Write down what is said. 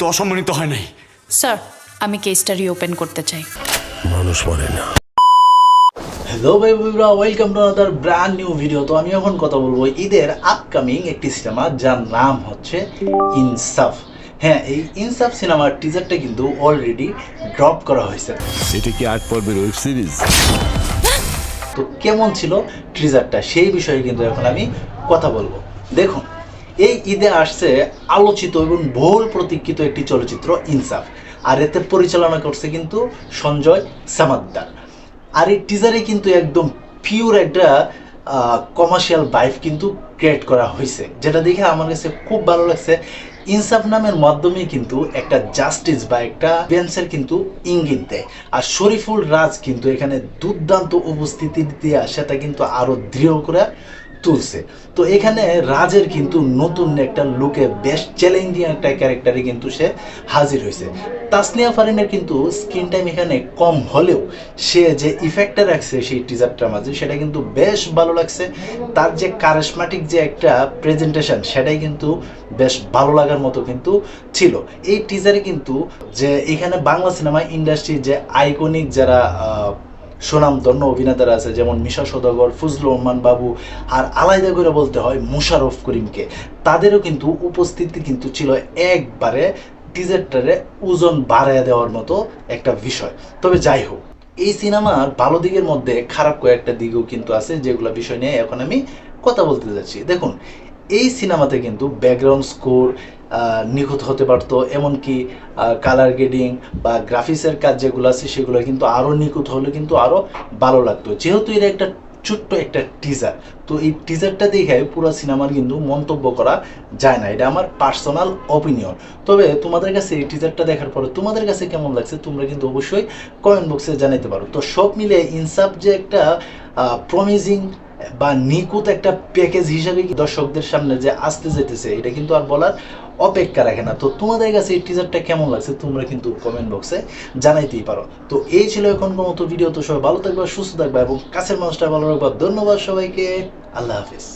কিন্তু অসম্মানিত হয় নাই। স্যার আমি কেসটা রিওপেন করতে চাই। মানুষ মরে না। হ্যালো ভাই বন্ধুরা welcome to another brand new video তো আমি এখন কথা বলব ঈদের আপকামিং একটি সিনেমা যার নাম হচ্ছে ইনসাফ। হ্যাঁ এই ইনসাফ সিনেমার টিজারটা কিন্তু অলরেডি ড্রপ করা হয়েছে। এটা কি আট পর্বের ওয়েব সিরিজ তো কেমন ছিল ট্রিজারটা সেই বিষয়ে কিন্তু এখন আমি কথা বলব। দেখুন এই ঈদে আসছে আলোচিত এবং বহুল প্রতীক্ষিত একটি চলচ্চিত্র, ইনসাফ। আর এতে পরিচালনা করছে কিন্তু সঞ্জয় সামাদ্দার। আর এই টিজারে কিন্তু একদম পিওর একটা কমার্শিয়াল বাইফ কিন্তু ক্রিয়েট করা হয়েছে যেটা দেখে আমার কাছে খুব ভালো লাগছে। ইনসাফ নামের মাধ্যমে কিন্তু একটা জাস্টিস বা একটা বেঞ্চের কিন্তু ইঙ্গিত দেয়। আর শরীফুল রাজ কিন্তু এখানে দুর্দান্ত উপস্থিতি দিয়ে সেটা কিন্তু আরও দৃঢ় করে তুলছে। তো এখানে রাজের কিন্তু নতুন একটা লুকে বেশ চ্যালেঞ্জিং একটা ক্যারেক্টারে কিন্তু সে হাজির হয়েছে। তাসনিয়া ফারিনের কিন্তু স্ক্রিন টাইম এখানে কম হলেও সে যে ইফেক্টটা রাখছে সেই টিজারটার মাঝে, সেটা কিন্তু বেশ ভালো লাগছে। তার যে কারিশমাটিক যে একটা প্রেজেন্টেশন সেটাই কিন্তু বেশ ভালো লাগার মতো কিন্তু ছিল। এই টিজারে কিন্তু যে এখানে বাংলা সিনেমা ইন্ডাস্ট্রি যে আইকনিক যারা সুনামধন্য অভিনেতারা আছে, যেমন মিশা সদাগর, ফজলুর রহমান বাবু, আর আলাদা করে বলতে হয় মুশারফ করিমকে। তাদেরও কিন্তু উপস্থিতি কিন্তু ছিল একবারে টিজারটারে ওজন বাড়ায় দেওয়ার মতো একটা বিষয়। তবে যাই হোক, এই সিনেমার ভালো দিকের মধ্যে খারাপ কয়েকটা দিকও কিন্তু আছে যেগুলো বিষয় নিয়ে এখন আমি কথা বলতে যাচ্ছি। দেখুন এই সিনেমাতে কিন্তু ব্যাকগ্রাউন্ড স্কোর নিখুঁত হতে পারতো। এমনকি কালার গ্রেডিং বা গ্রাফিক্সের কাজ যেগুলো আছে সেগুলো কিন্তু আরও নিখুঁত হলে কিন্তু আরও ভালো লাগতো। যেহেতু এটা একটা ছোট্ট একটা টিজার তো এই টিজারটা দেখে পুরো সিনেমার কিন্তু মন্তব্য করা যায় না। এটা আমার পার্সোনাল অপিনিয়ন তবে তোমাদের কাছে এই টিজারটা দেখার পরে তোমাদের কাছে কেমন লাগছে তোমরা কিন্তু অবশ্যই কমেন্ট বক্সে জানাতে পারো। তো সব মিলে ইনসাফ যে একটা প্রমিজিং বা নিকুত একটা প্যাকেজ হিসাবে দর্শকদের সামনে যে আসতে যেতেছে, এটা কিন্তু আর বলার অপেক্ষা রাখে না। তো তোমাদের কাছে এই টিজারটা কেমন লাগছে, তোমরা কিন্তু কমেন্ট বক্সে জানাইতেই পারো। তো এই ছিল এখনকার মতো ভিডিও তো সবাই ভালো থাকবে, সুস্থ থাকবে এবং কাছের মানুষটা ভালো রাখবা। ধন্যবাদ সবাইকে, আল্লাহ হাফিজ।